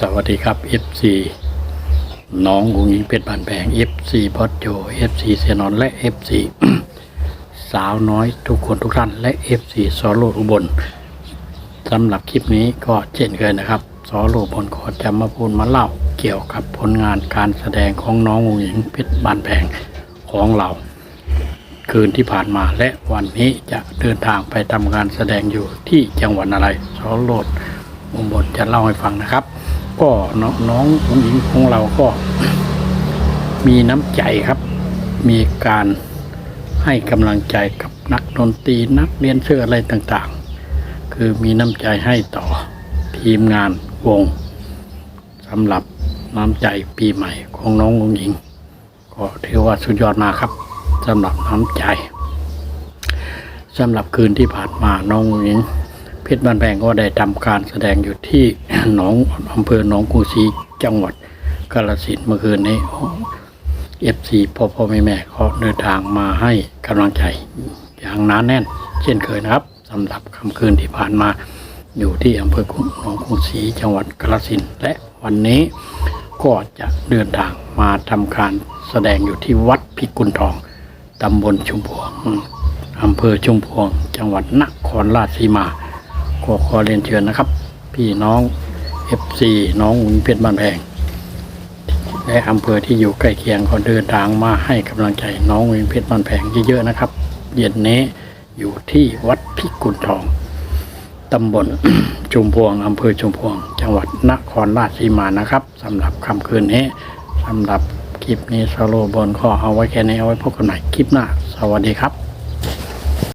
สวัสดีครับ FC น้องกุงยิงเป็ดบานแพง FC บอสโจ FC เซนอนและ FC สาวน้อยทุกคนทุกท่าน และ FC ซอโลอุบลสำหรับคลิปนี้ก็เช่นเคยนะครับซอโลอุบลขอจะมาพูดมาเล่าเกี่ยวกับผลงานการแสดงของน้องกุงยิงเป็ดบานแพงของเรา คืนที่ผ่านมาและวันนี้จะเดินทางไปทำการแสดงอยู่ที่จังหวัดอะไรซอโลดอุบลจะเล่าให้ฟังนะครับ ก็น้องน้องผู้หญิงของเราก็มีน้ำใจครับ มีการให้กำลังใจกับนักดนตรีนักเรียนเชื่ออะไรต่างๆ คือมีน้ำใจให้ต่อทีมงานวงสำหรับน้ำใจปีใหม่ของน้ององหญิง ก็ถือว่าสุดยอดมาครับสำหรับน้ำใจสำหรับคืนที่ผ่านมาน้ององหญิง เพชรบ้านแพงก็ได้ทำการแสดงอยู่ที่หนองอำเภอหนองกรุงศรีจังหวัดกาฬสินเมื่อคืนนี้เอฟซีพ่อพ่อแม่แม่ก็เดินทางมาให้กำลังใจอย่างหนาแน่น เช่นเคยนะครับสำหรับค่ำคืนที่ผ่านมาอยู่ที่อำเภอหนองกรุงศรีจังหวัดกาฬสินและวันนี้ก็จะเดินทางมาทำการแสดงอยู่ที่วัดพิกุลทองตำบลชุมพวงอำเภอชุมพวง จังหวัดนครราชสีมา ขอขอเรียนเชิญนะครับ พี่น้อง FC น้องหุ่นเพชรบ้านแพงและอำเภอที่อยู่ใกล้เคียงก็เดินทางมาให้กำลังใจน้องหุ่นเพชรบ้านแพงเยอะๆนะครับ เย็นนี้อยู่ที่วัดพิกุลทองตำบลชุมพวงอำเภอชุมพวง จังหวัดนครราชสีมานะครับสำหรับค่ำคืนนี้สำหรับคลิปนี้สโลบอลขอเอาไว้แค่นี้เอาไว้พบกันใหม่คลิปหน้า สวัสดีครับ